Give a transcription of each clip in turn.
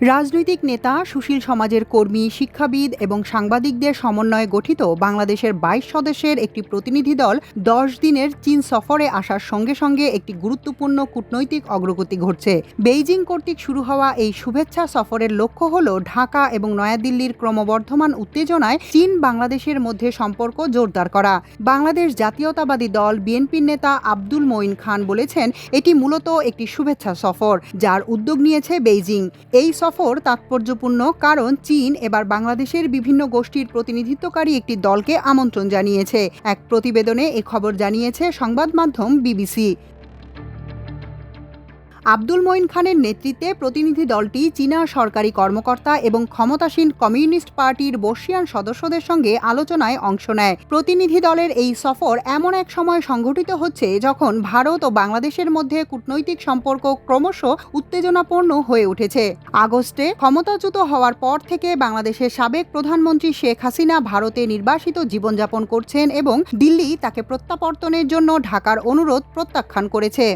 রাজনৈতিক নেতা, সুশীল সমাজের কর্মী, শিক্ষাবিদ এবং সাংবাদিকদের সমন্বয়ে গঠিত বাংলাদেশের বাইশ সদস্যের একটি প্রতিনিধি দল দশ দিনের চীন সফরে আসার সঙ্গে সঙ্গে একটি গুরুত্বপূর্ণ কূটনৈতিক অগ্রগতি ঘটছে। বেইজিং কর্তৃক শুরু হওয়া এই শুভেচ্ছা সফরের লক্ষ্য হল ঢাকা এবং নয়াদিল্লির ক্রমবর্ধমান উত্তেজনায় চীন বাংলাদেশের মধ্যে সম্পর্ক জোরদার করা। বাংলাদেশ জাতীয়তাবাদী দল বিএনপির নেতা আব্দুল মঈন খান বলেছেন, এটি মূলত একটি শুভেচ্ছা সফর, যার উদ্যোগ নিয়েছে বেইজিং। এই সফর তাৎপর্যপূর্ণ কারণ চীন এবার বাংলাদেশের বিভিন্ন গোষ্ঠীর প্রতিনিধিত্বকারী একটি দলকে আমন্ত্রণ জানিয়েছে। এক প্রতিবেদনে এ খবর জানিয়েছে সংবাদ মাধ্যম বিবিসি। আব্দুল মঈন খানের নেতৃত্বে প্রতিনিধি দলটি চীনা সরকারি কর্মকর্তা এবং ক্ষমতাসীন কমিউনিস্ট পার্টির বর্ষিয়ান সদস্যদের সঙ্গে আলোচনায় অংশ নেয়। প্রতিনিধি দলের এই সফর এমন এক সময় সংঘটিত হচ্ছে যখন ভারত ও বাংলাদেশের মধ্যে কূটনৈতিক সম্পর্ক ক্রমশ উত্তেজনাপূর্ণ হয়ে উঠেছে। আগস্টে ক্ষমতাচ্যুত হওয়ার পর থেকে বাংলাদেশের সাবেক প্রধানমন্ত্রী শেখ হাসিনা ভারতে নির্বাসিত জীবনযাপন করছেন এবং দিল্লি তাকে প্রত্যাবর্তনের জন্য ঢাকার অনুরোধ প্রত্যাখ্যান করেছে।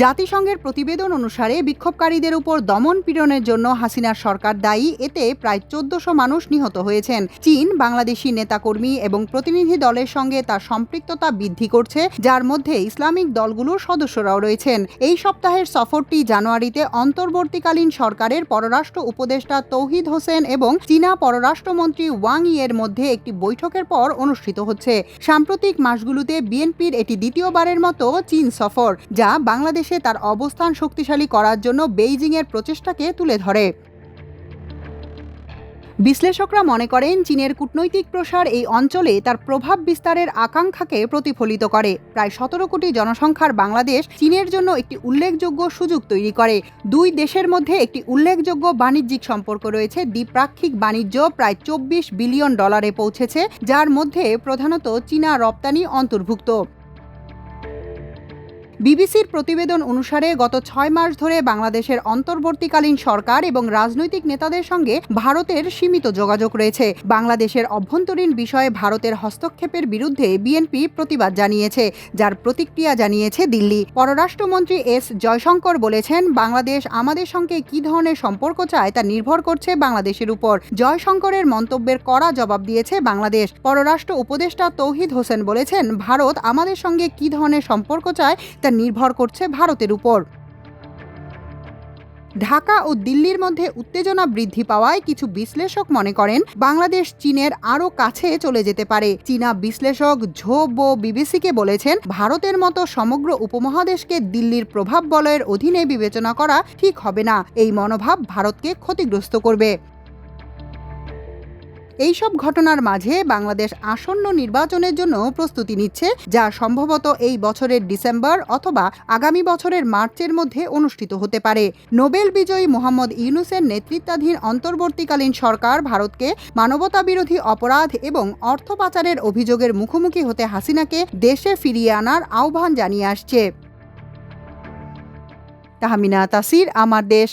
জাতিসংঘের প্রতিবেদন অনুসারে বিক্ষোভকারীদের উপর দমন পীড়নের জন্য হাসিনার সরকার দায়ী। এতে প্রায় চোদ্দশো মানুষ নিহত হয়েছেন। চীন, বাংলাদেশি নেতাকর্মী এবং প্রতিনিধি দলের সঙ্গে তার সম্পৃক্ততা বৃদ্ধি করছে, যার মধ্যে ইসলামিক দলগুলোর সদস্যরাও রয়েছেন। এই সপ্তাহের সফরটি জানুয়ারিতে অন্তর্বর্তীকালীন সরকারের পররাষ্ট্র উপদেষ্টা তৌহিদ হোসেন এবং চীনা পররাষ্ট্রমন্ত্রী ওয়াং ইয়ের মধ্যে একটি বৈঠকের পর অনুষ্ঠিত হচ্ছে। সাম্প্রতিক মাসগুলোতে বিএনপির এটি দ্বিতীয়বারের মতো চীন সফর, যা বাংলাদেশ বাংলাদেশে তার অবস্থান শক্তিশালী করার জন্য বেইজিংয়ের প্রচেষ্টাকে তুলে ধরে। বিশ্লেষকরা মনে করেন, চীনের কূটনৈতিক প্রসার এই অঞ্চলে তার প্রভাব বিস্তারের আকাঙ্ক্ষাকে প্রতিফলিত করে। প্রায় সতেরো কোটি জনসংখ্যার বাংলাদেশ চীনের জন্য একটি উল্লেখযোগ্য সুযোগ তৈরি করে। দুই দেশের মধ্যে একটি উল্লেখযোগ্য বাণিজ্যিক সম্পর্ক রয়েছে। দ্বিপাক্ষিক বাণিজ্য প্রায় চব্বিশ বিলিয়ন ডলারে পৌঁছেছে, যার মধ্যে প্রধানত চীনা রপ্তানি অন্তর্ভুক্ত। বিবিসির প্রতিবেদন অনুসারে, গত ছয় মাস ধরে বাংলাদেশের অন্তর্বর্তীকালীন সরকার এবং রাজনৈতিক নেতাদের সঙ্গে ভারতের সীমিত যোগাযোগ রয়েছে। বাংলাদেশের অভ্যন্তরীণ বিষয়ে ভারতের হস্তক্ষেপের বিরুদ্ধে বিএনপি প্রতিবাদ জানিয়েছে, যার প্রতিক্রিয়া জানিয়েছে দিল্লি। পররাষ্ট্রমন্ত্রী এস জয়শঙ্কর বলেছেন, বাংলাদেশ আমাদের সঙ্গে কি ধরনের সম্পর্ক চায় তা নির্ভর করছে বাংলাদেশের উপর। জয়শঙ্করের মন্তব্যের কড়া জবাব দিয়েছে বাংলাদেশ। পররাষ্ট্র উপদেষ্টা তৌহিদ হোসেন বলেছেন, ভারত আমাদের সঙ্গে কি ধরনের সম্পর্ক চায় তা নির্ভর করছে ভারতের উপর। ঢাকা ও দিল্লির মধ্যে উত্তেজনা বৃদ্ধি পাওয়ায় কিছু বিশ্লেষক মনে করেন, বাংলাদেশ চীনের আরও কাছে চলে যেতে পারে। চীনা বিশ্লেষক ঝো বো বিবিসিকে বলেছেন, ভারতের মতো সমগ্র উপমহাদেশকে দিল্লির প্রভাব বলয়ের অধীনে বিবেচনা করা ঠিক হবে না। এই মনোভাব ভারতকে ক্ষতিগ্রস্ত করবে। এইসব ঘটনার মাঝে বাংলাদেশ আসন্ন নির্বাচনের জন্য প্রস্তুতি নিচ্ছে, যা সম্ভবত এই বছরের ডিসেম্বর অথবা আগামী বছরের মার্চের মধ্যে অনুষ্ঠিত হতে পারে। নোবেল বিজয়ী মোহাম্মদ ইউনুসের নেতৃত্বাধীন অন্তর্বর্তীকালীন সরকার ভারতকে মানবতা বিরোধী অপরাধ এবং অর্থ পাচারের অভিযোগের মুখোমুখি হতে হাসিনাকে দেশে ফিরিয়ে আনার আহ্বান জানিয়ে আসছে। তাহমিনা তাসির, আমার দেশ।